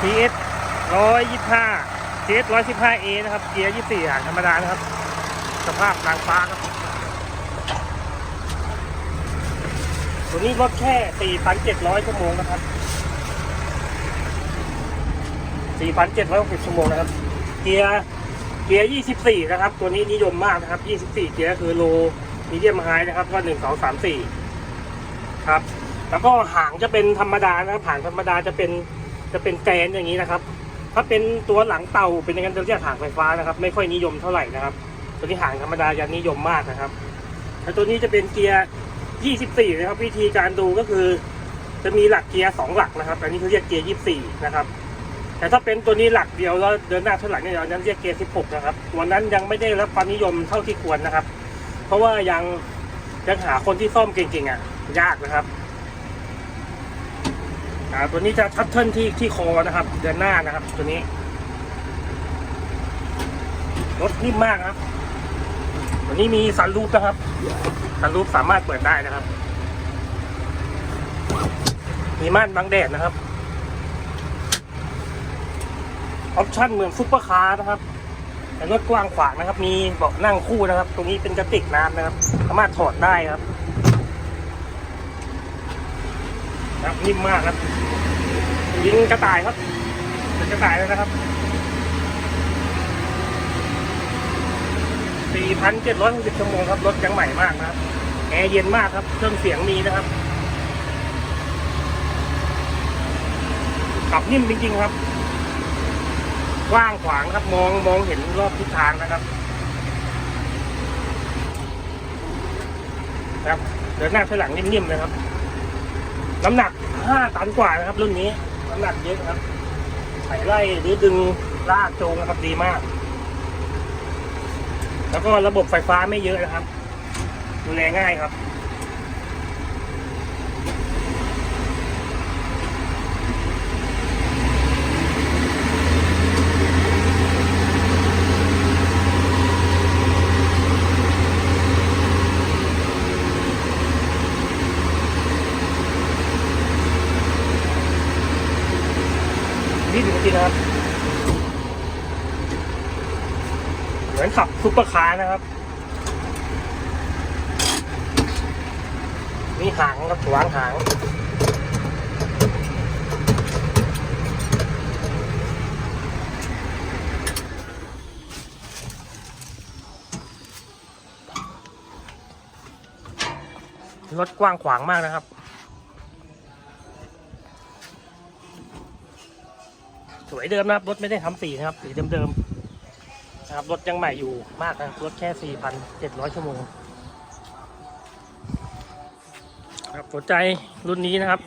PS 125 PS 115A นะครับ เกียร์ 24หางธรรมดานะครับ สภาพทางฟ้าครับ ตัวนี้รถแค่ 4,700 ชั่วโมงนะครับ 4,760 ชั่วโมงนะครับ เกียร์ เกียร์ 24 นะครับ ตัวนี้นิยมมากนะครับ 24 เกียร์คือโลมีเดียมไฮนะครับก็1 2 3 4ครับ แล้วก็หางจะเป็นธรรมดานะครับหางธรรมดาจะเป็น จะเป็นแกนอย่างนี้นะครับ ถ้าเป็นตัวหลังเต่าเป็นอย่างนั้นจะเรียกหางไฟฟ้านะครับ ไม่ค่อยนิยมเท่าไหร่นะครับ ตัวนี้หางธรรมดาจะนิยมมากนะครับแล้วตัวนี้จะเป็นเกียร์24นะครับ วิธีการดูก็คือ จะมีหลักเกียร์สองหลักนะครับ อันนี้เขาเรียกเกียร์24นะครับแต่ถ้าเป็นตัวนี้หลักเดียวแล้วเดินหน้าเท่าไหร่เนี่ยอันนั้นเรียกเกียร์16นะครับตัวนั้นยังไม่ได้รับความนิยมเท่าที่ควรนะครับ เพราะว่ายังยังหาคนที่ซ่อมเก่งๆอะยากนะครับ อ่าตัวนี้จะทับเทิลที่ที่คอนะครับเดินหน้านะครับ ตัวนี้รถนิ่มมากครับตัวนี้มีสันรูปนะครับสันรูปสามารถเปิดได้นะครับ มีม่านบังแดดนะครับออปชั่นเหมือนซุปเปอร์คาร์นะครับแต่รถกว้างขวางนะครับ มีเบาะนั่งคู่นะครับ ตรงนี้เป็นกระติกน้ำนะครับ สามารถถอดได้ครับนะ ครับนิ่มมากครับยิงกระต่ายครับเป็นกระต่ายแล้วนะครับ4,760ชั่วโมงครับรถยังใหม่มากนะครับแอร์เย็นมากครับเครื่องเสียงมีนะครับขับนิ่มจริงๆครับกว้างขวางครับมองมองเห็นรอบทิศทางนะครับครับเดินหน้าถอยหลังนิ่มๆนะครับ น้ำหนัก 5 ตันกว่านะครับ รุ่นนี้ น้ำหนักเยอะครับไถไล่หรือดึงลากจูงนะครับดีมาก แล้วก็ระบบไฟฟ้าไม่เยอะนะครับ ดูแลง่ายครับ นี่ดูจริงนะครับ เหมือนขับซุปเปอร์คาร์นะครับ มีหางครับวางหางรถกว้างขวางมากนะครับ สวยเดิมนะครับ รถไม่ได้ทำสีนะครับ สีเดิมๆนะครับ รถยังใหม่อยู่มากนะรถแค่ 4,700 ชั่วโมงครับสนใจรุ่นนี้นะครับ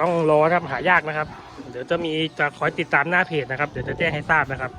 ต้องรอครับหายากนะครับ เดี๋ยวจะมีจะคอยติดตามหน้าเพจนะครับ เดี๋ยวจะแจ้งให้ทราบนะครับ